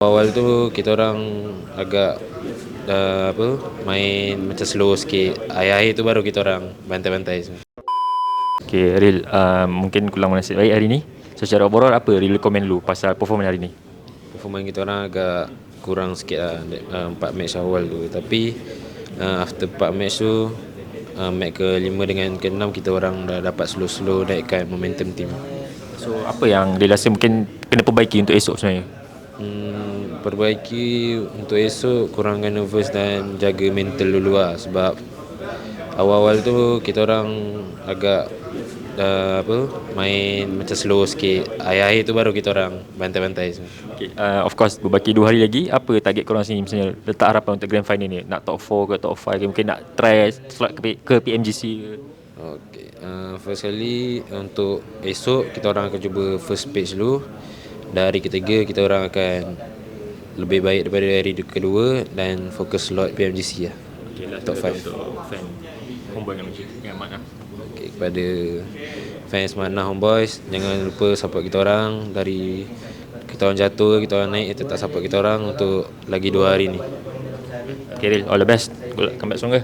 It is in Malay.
Awal tu kita orang agak uh, apa main macam slow sikit. Akhir-akhir tu baru kita orang bantai-bantai semua. Okay, Ril, uh, mungkin kurang nasib baik hari ni. So, secara overall apa Ril komen lu pasal performance hari ni? Performance kita orang agak kurang sikit lah uh, 4 match awal tu. Tapi uh, after 4 match tu uh, match ke 5 dengan ke 6 kita orang dah dapat slow-slow naikkan momentum team. So, apa yang Ril rasa mungkin kena perbaiki untuk esok sebenarnya? Hmm, perbaiki untuk esok kurangkan nervous dan jaga mental dulu lah sebab awal-awal tu kita orang agak uh, apa main macam slow sikit. Akhir-akhir tu baru kita orang bantai-bantai semua. Okay, uh, of course berbaki 2 hari lagi apa target korang sini misalnya letak harapan untuk grand final ni nak top 4 ke top 5 ke mungkin nak try slot ke, ke PMGC ke Okay. Uh, first kali untuk esok kita orang akan cuba first page dulu. Dan hari ketiga kita orang akan lebih baik daripada hari kedua dan fokus slot PMGC lah. okay, last Top top five. untuk fan homeboy dengan dengan Mat lah Okay, kepada fans Mana Homeboys jangan lupa support kita orang dari kita orang jatuh kita orang naik tetap support kita orang untuk lagi dua hari ni. okay all the best good luck come back stronger